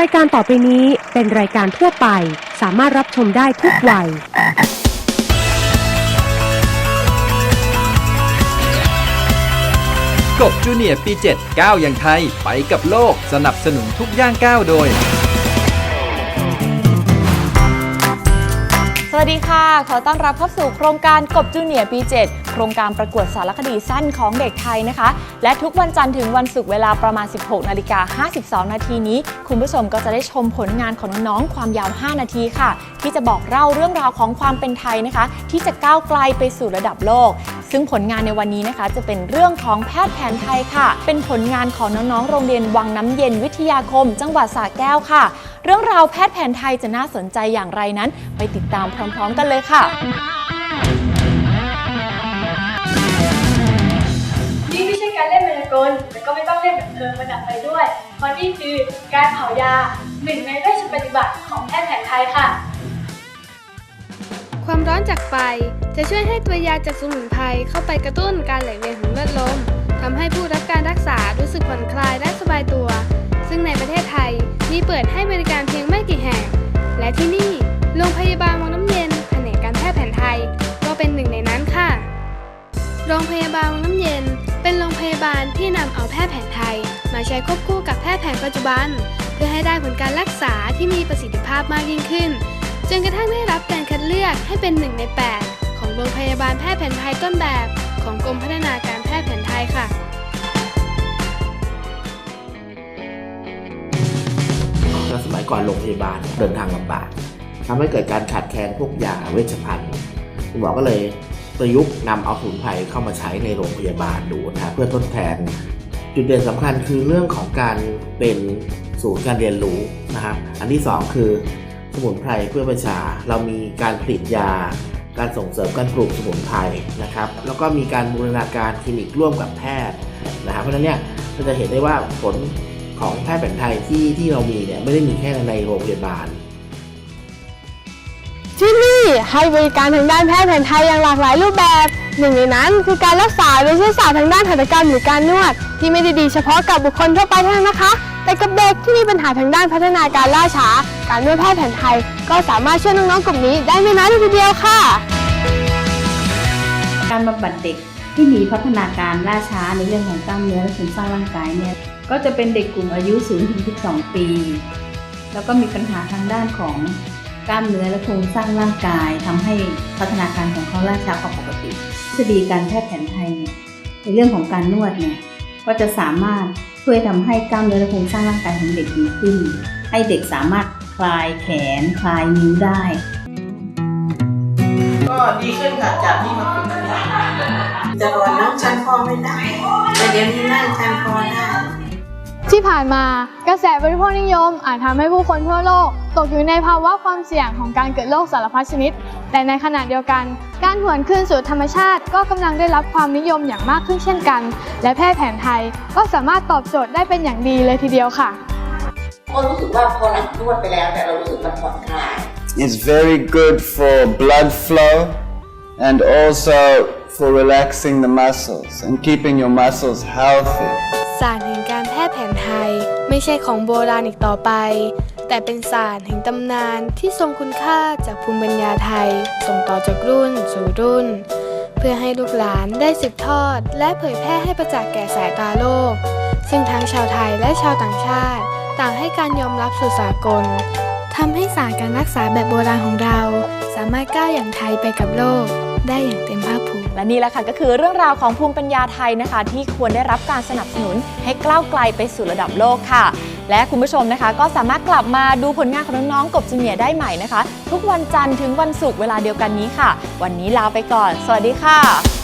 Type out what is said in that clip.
รายการต่อไปนี้เป็นรายการทั่วไป สามารถรับชมได้ทุกวัย กบจูเนียร์ปี7ก้าวอย่างไทย ไปกับโลกสนับสนุนทุกย่างก้าวโดย วัสดีค่ะ ขอต้อนรับเข้าสู่โครงการกบจูเนียร์ปี 7 โครงการประกวดสารคดีสั้นของเด็กไทยนะคะ และทุกวันจันทร์ถึงวันศุกร์เวลาประมาณ 16 นาฬิกา 52 นาทีนี้ คุณผู้ชมก็จะได้ชมผลงานของน้องๆ ความยาว 5 นาทีค่ะ ที่จะบอกเล่าเรื่องราวของความเป็นไทยนะคะ ที่จะก้าวไกลไปสู่ระดับโลก ซึ่งผลงานในวันนี้นะคะจะเป็นเรื่องของแพทย์แผนไทยค่ะ เป็นผลงานของน้องๆ โรงเรียนวังน้ำเย็นวิทยาคม จังหวัดสระแก้วค่ะ เรื่องราวแพทย์แผนไทยจะน่าสนใจอย่างไรนั้น ไปติดตามพร้อม ๆ กันเลยค่ะนี่ไม่ใช่การเล่นมายากลแต่ก็ไม่ต้องเล่นแบบเพลิงประดับไปด้วย เพราะนี่คือการเผายาหนึ่งในเวชปฏิบัติของแพทย์แผนไทยค่ะ ความร้อนจากไฟจะช่วยให้ตัวยาจากสมุนไพรเข้าไปกระตุ้นการไหลเวียนของเลือดลมทำให้ผู้รับการรักษารู้สึกผ่อนคลายและสบายตัว ซึ่งในประเทศไทยมีเปิดให้บริการเพียงไม่กี่แห่ง และที่นี่โรงพยาบาลวังน้ำเย็นแผนกการแพทย์แผนไทย ก็เป็นหนึ่งในนั้นค่ะ โรงพยาบาลวังน้ำเย็น เป็นโรงพยาบาลที่นำเอาแพทย์แผนไทย มาใช้ควบคู่กับแพทย์แผนปัจจุบัน เพื่อให้ได้ผลการรักษาที่มีประสิทธิภาพมากยิ่งขึ้น จนกระทั่งได้รับการคัดเลือกให้เป็นหนึ่งใน 8 ของโรงพยาบาลแพทย์แผนไทยต้นแบบ ของกรมพัฒนาการแพทย์แผนไทยค่ะแล้วสมัยก่อนโรงพยาบาลเดินทางลำบากทำให้เกิดการขาดแคลนพวกยาเวชภัณฑ์คุณหมอก็เลยประยุกต์นำเอาสมุนไพรเข้ามาใช้ในโรงพยาบาลดูนะเพื่อทดแทน จุดเด่นสำคัญคือเรื่องของการเป็นศูนย์การเรียนรู้นะครับอันที่สองคือ สมุนไพรเพื่อประชา เรามีการผลิตยา การส่งเสริมการปลูกสมุนไพรนะครับ แล้วก็มีการบูรณาการคลินิกร่วมกับแพทย์นะครับเพราะฉะนั้นเนี่ยเราจะเห็นได้ว่าผลของแพทย์แผนไทยที่ที่เรามีเนี่ยไม่ได้มีแค่ในโรงพยาบาล ที่นี่ให้บริการทางด้านแพทย์แผนไทยอย่างหลากหลายรูปแบบหนึ่งในนั้นคือการรักษาโดยใช้ศาสตร์ทางด้านหัตถกรรมหรือการนวด ที่ไม่ได้ดีเฉพาะกับบุคคลทั่วไปเท่านั้นนะคะ แต่กับเด็กที่มีปัญหาทางด้านพัฒนาการล่าช้า การนวดแพทย์แผนไทย ก็สามารถช่วยน้องๆกลุ่มนี้ได้ไม่น้อยเลยทีเดียวค่ะ การบำบัดเด็กที่มีพัฒนาการล่าช้าในเรื่องของกล้ามเนื้อและโครงสร้างร่างกายเนี่ยก็จะเป็นเด็กกลุ่มอายุ0ถึง12 ปี แล้วก็มีปัญหาทางด้านของกล้ามเนื้อและโครงสร้างร่างกายทำให้พัฒนาการของเขาล่าช้ากว่าปกติทฤษฎีการแพทย์แผนไทยเนี่ยในเรื่องของการนวดเนี่ยก็จะสามารถ ช่วยทำให้กล้ามเนื้อและโครงสร้างร่างกายของเด็กดีขึ้น ให้เด็กสามารถคลายแขนคลายนิ้วได้ ก็ดีขึ้นค่ะจากที่มาฝึกเนี่ยแต่ก่อนนั่งชันคอไม่ได้ แต่เดี๋ยวนี้นั่งชันคอได้ ที่ผ่านมากระแสบริโภคนิยมอาจทำให้ผู้คนทั่วโลก ตกอยู่ในภาวะความเสี่ยงของการเกิดโรคสารพัดชนิด แต่ในขณะเดียวกัน การหวนคืนสู่ธรรมชาติ ก็กำลังได้รับความนิยมอย่างมากขึ้นเช่นกัน และแพทย์แผนไทย ก็สามารถตอบโจทย์ได้เป็นอย่างดีเลยทีเดียวค่ะก็รู้สึกว่าพอหลังนวดไปแล้วเนี่ยเรารู้สึกมันผ่อนคลาย It's very good for blood flow and also for relaxing the muscles and keeping your muscles healthy. ศาสตร์แห่งการแพ ทย์แผนไทยไม่ใช่ของโบราณอีกต่อไป แต่เป็นศาสตร์แห่งตำนานที่ทรงคุณค่าจากภูมิปัญญาไทย ส่งต่อจากรุ่นสู่รุ่น เพื่อให้ลูกหลานได้สืบทอด และเผยแพร่ให้ประจักษ์แก่สายตาโลก ซึ่งทั้งชาวไทยและชาวต่างชาติ ต่างให้การยอมรับสู่สากลทำให้ศาสตร์การรักษาแบบโบราณของเรา สามารถก้าวอย่างไทยไปกับโลก ได้อย่างเต็มภาคภูมิ และนี่แหละค่ะก็คือเรื่องราวของภูมิปัญญาไทยนะคะ ที่ควรได้รับการสนับสนุนให้ก้าวไกลไปสู่ระดับโลกค่ะ และคุณผู้ชมนะคะ ก็สามารถกลับมาดูผลงานของน้องๆกบจูเนียได้ใหม่นะคะ ทุกวันจันทร์ถึงวันศุกร์เวลาเดียวกันนี้ค่ะ วันนี้ลาไปก่อน สวัสดีค่ะ